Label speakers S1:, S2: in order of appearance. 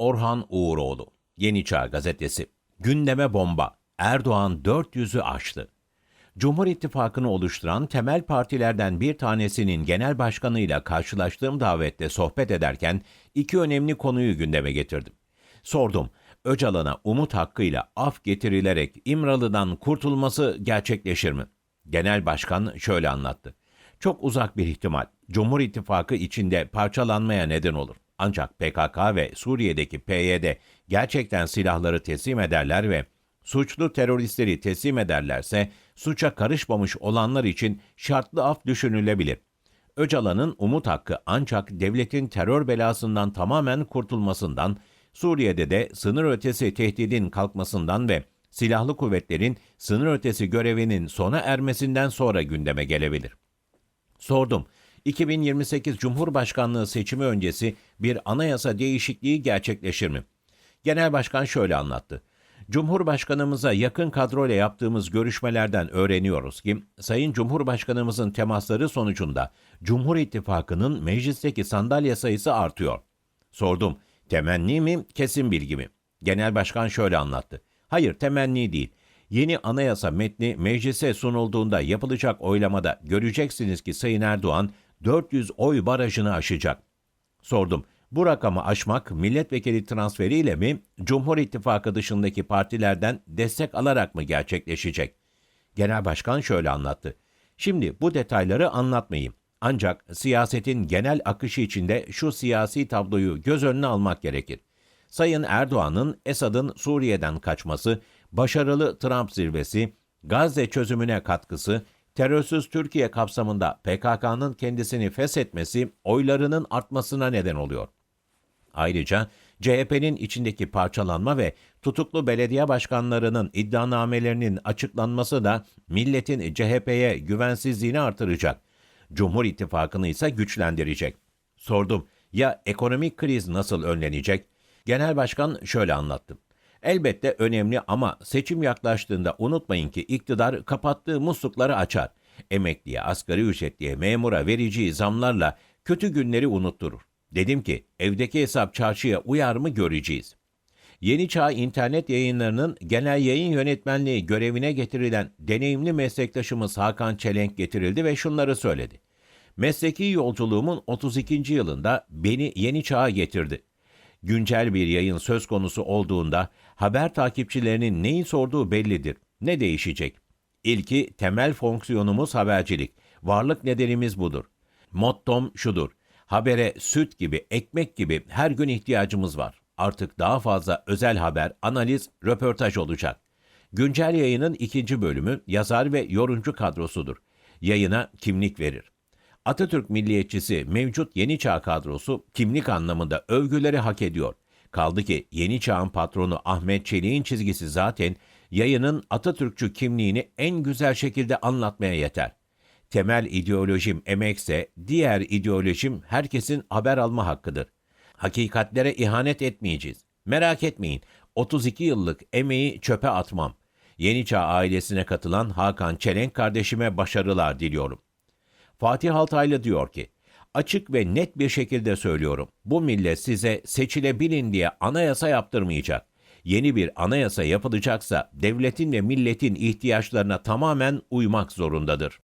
S1: Orhan Uğuroğlu, Yeni Çağ Gazetesi. Gündeme bomba. Erdoğan 400'ü aştı. Cumhur İttifakı'nı oluşturan temel partilerden bir tanesinin genel başkanıyla karşılaştığım davette sohbet ederken iki önemli konuyu gündeme getirdim. Sordum, Öcalan'a umut hakkıyla af getirilerek İmralı'dan kurtulması gerçekleşir mi? Genel başkan şöyle anlattı. Çok uzak bir ihtimal. Cumhur İttifakı içinde parçalanmaya neden olur. Ancak PKK ve Suriye'deki PYD gerçekten silahları teslim ederler ve suçlu teröristleri teslim ederlerse suça karışmamış olanlar için şartlı af düşünülebilir. Öcalan'ın umut hakkı ancak devletin terör belasından tamamen kurtulmasından, Suriye'de de sınır ötesi tehdidin kalkmasından ve silahlı kuvvetlerin sınır ötesi görevinin sona ermesinden sonra gündeme gelebilir. Sordum. 2028 Cumhurbaşkanlığı seçimi öncesi bir anayasa değişikliği gerçekleşir mi? Genel Başkan şöyle anlattı. Cumhurbaşkanımıza yakın kadroyla yaptığımız görüşmelerden öğreniyoruz ki Sayın Cumhurbaşkanımızın temasları sonucunda Cumhur İttifakı'nın meclisteki sandalye sayısı artıyor. Sordum. Temenni mi, kesin bilgi mi? Genel Başkan şöyle anlattı. Hayır, temenni değil. Yeni anayasa metni meclise sunulduğunda yapılacak oylamada göreceksiniz ki Sayın Erdoğan 400 oy barajını aşacak. Sordum. Bu rakamı aşmak milletvekili transferiyle mi, Cumhur İttifakı dışındaki partilerden destek alarak mı gerçekleşecek? Genel Başkan şöyle anlattı. Şimdi bu detayları anlatmayayım. Ancak siyasetin genel akışı içinde şu siyasi tabloyu göz önüne almak gerekir. Sayın Erdoğan'ın Esad'ın Suriye'den kaçması, başarılı Trump zirvesi, Gazze çözümüne katkısı, terörsüz Türkiye kapsamında PKK'nın kendisini feshetmesi oylarının artmasına neden oluyor. Ayrıca CHP'nin içindeki parçalanma ve tutuklu belediye başkanlarının iddianamelerinin açıklanması da milletin CHP'ye güvensizliğini artıracak. Cumhur İttifakı'nı ise güçlendirecek. Sordum, ya ekonomik kriz nasıl önlenecek? Genel Başkan şöyle anlattı. Elbette önemli ama seçim yaklaştığında unutmayın ki iktidar kapattığı muslukları açar. Emekliye, asgari ücretliye, memura vereceği zamlarla kötü günleri unutturur. Dedim ki evdeki hesap çarşıya uyar mı göreceğiz. Yeni Çağ internet yayınlarının genel yayın yönetmenliği görevine getirilen deneyimli meslektaşımız Hakan Çelenk getirildi ve şunları söyledi. Mesleki yolculuğumun 32. yılında beni Yeni Çağ'a getirdi. Güncel bir yayın söz konusu olduğunda haber takipçilerinin neyi sorduğu bellidir. Ne değişecek? İlki temel fonksiyonumuz habercilik. Varlık nedenimiz budur. Mottom şudur. Habere süt gibi, ekmek gibi her gün ihtiyacımız var. Artık daha fazla özel haber, analiz, röportaj olacak. Güncel yayının ikinci bölümü yazar ve yorumcu kadrosudur. Yayına kimlik verir. Atatürk milliyetçisi mevcut Yeni Çağ kadrosu kimlik anlamında övgüleri hak ediyor. Kaldı ki Yeni Çağ'ın patronu Ahmet Çelik'in çizgisi zaten yayının Atatürkçü kimliğini en güzel şekilde anlatmaya yeter. Temel ideolojim emekse diğer ideolojim herkesin haber alma hakkıdır. Hakikatlere ihanet etmeyeceğiz. Merak etmeyin 32 yıllık emeği çöpe atmam. Yeni Çağ ailesine katılan Hakan Çelenk kardeşime başarılar diliyorum. Fatih Altaylı diyor ki, açık ve net bir şekilde söylüyorum. Bu millet size seçilebilin diye anayasa yaptırmayacak. Yeni bir anayasa yapılacaksa devletin ve milletin ihtiyaçlarına tamamen uymak zorundadır.